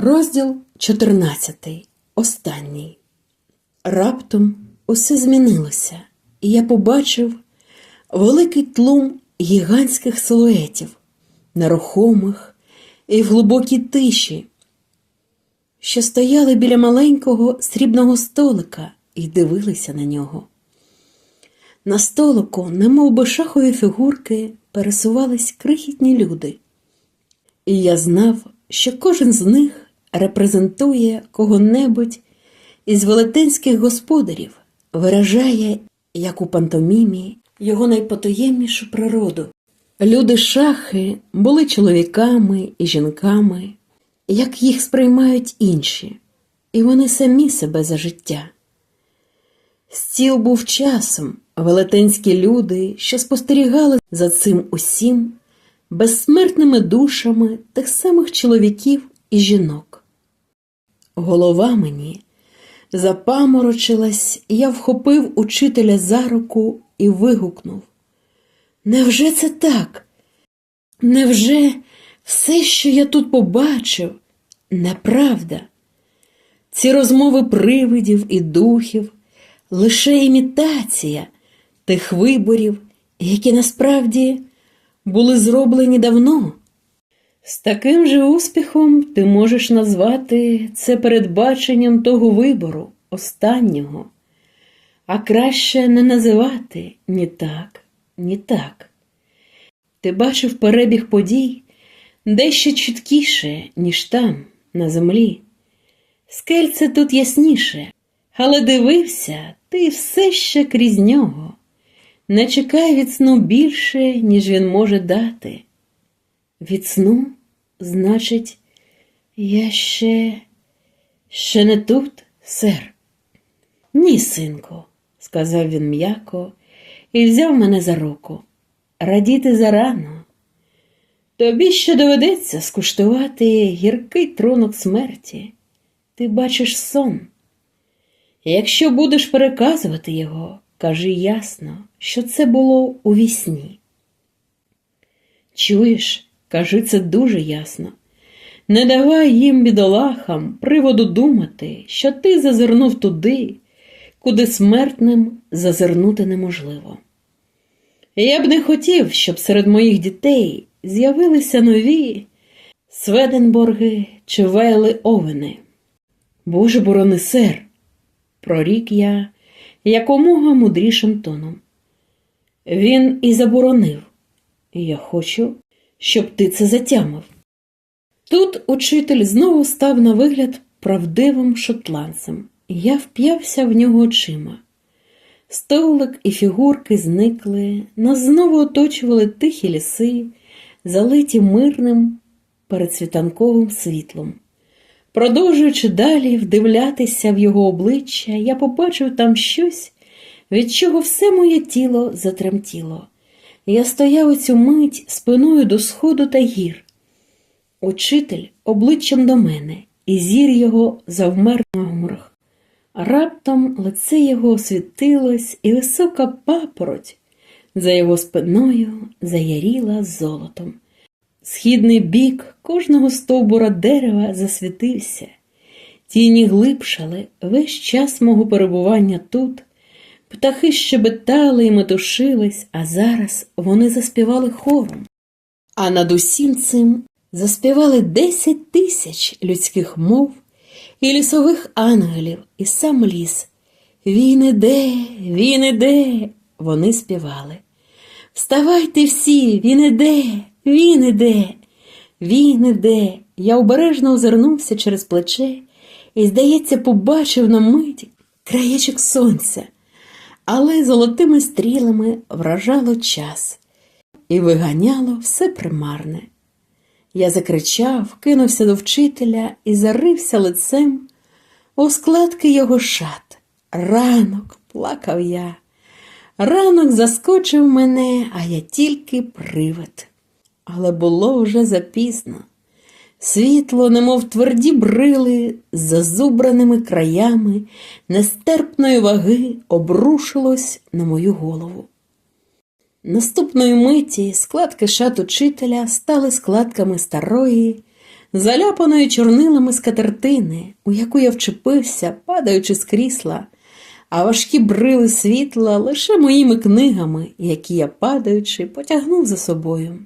Розділ 14. Останній. Раптом усе змінилося, і я побачив великий тлум гігантських силуетів, нерухомих і в глибокій тиші, що стояли біля маленького срібного столика і дивилися на нього. На столику, немов би шахові фігурки, пересувались крихітні люди. І я знав, що кожен з них репрезентує кого-небудь із велетенських господарів, виражає, як у пантомімі, його найпотаємнішу природу. Люди шахи були чоловіками і жінками, як їх сприймають інші, і вони самі себе за життя. Стіл був часом, велетенські люди, що спостерігали за цим усім, безсмертними душами тих самих чоловіків і жінок. Голова мені запаморочилась, я вхопив учителя за руку і вигукнув. Невже це так? Невже все, що я тут побачив, неправда? Ці розмови привидів і духів лише імітація тих виборів, які насправді були зроблені давно. З таким же успіхом ти можеш назвати це передбаченням того вибору, останнього, а краще не називати ні так, ні так. Ти бачив перебіг подій дещо чіткіше, ніж там, на землі. Скельце тут ясніше, але дивився ти все ще крізь нього. Не чекай від сну більше, ніж він може дати. Від сну, значить, я ще ще не тут, сер. Ні, синку, сказав він м'яко і взяв мене за руку. Радіти зарано. Тобі ще доведеться скуштувати гіркий трунок смерті. Ти бачиш сон. Якщо будеш переказувати його, кажи ясно, що це було у вісні. Чуєш, кажи це дуже ясно. Не давай їм бідолахам приводу думати, що ти зазирнув туди, куди смертним зазирнути неможливо. Я б не хотів, щоб серед моїх дітей з'явилися нові Сведенборги чи Вейли Овени. Боже борони, сер, прорік я якомога мудрішим тоном. Він і заборонив. Я хочу, щоб ти це затямив. Тут учитель знову став на вигляд правдивим шотландцем, я вп'явся в нього очима. Столик і фігурки зникли, нас знову оточували тихі ліси, залиті мирним передсвітанковим світлом. Продовжуючи далі вдивлятися в його обличчя, я побачив там щось, від чого все моє тіло затремтіло. Я стояв у цю мить спиною до сходу та гір. Учитель обличчям до мене, і зір його завмер на горах. Раптом лице його освітилось, і висока папороть за його спиною заяріла золотом. Східний бік кожного стовбура дерева засвітився, тіні глибшали весь час мого перебування тут. Птахи щебетали і метушились, а зараз вони заспівали хором. А над усім цим заспівали десять тисяч людських мов і лісових ангелів, і сам ліс. Він іде, він іде, вони співали. Вставайте всі, він іде, він іде, він іде. Я обережно озирнувся через плече і, здається, побачив на мить краєчок сонця, але золотими стрілами вражало час і виганяло все примарне. Я закричав, кинувся до вчителя і зарився лицем у складки його шат. Ранок, плакав я. Ранок заскочив мене, а я тільки привид. Але було вже запізно. Світло, немов тверді брили, з зазубраними краями нестерпної ваги обрушилось на мою голову. Наступної миті складки шат учителя стали складками старої, заляпаної чорнилами скатертини, у яку я вчепився, падаючи з крісла, а важкі брили світла лише моїми книгами, які я, падаючи, потягнув за собою.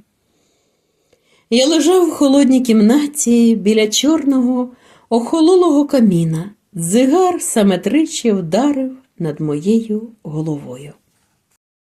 Я лежав в холодній кімнаті біля чорного, охололого каміна. Дзигар саме тричі вдарив над моєю головою.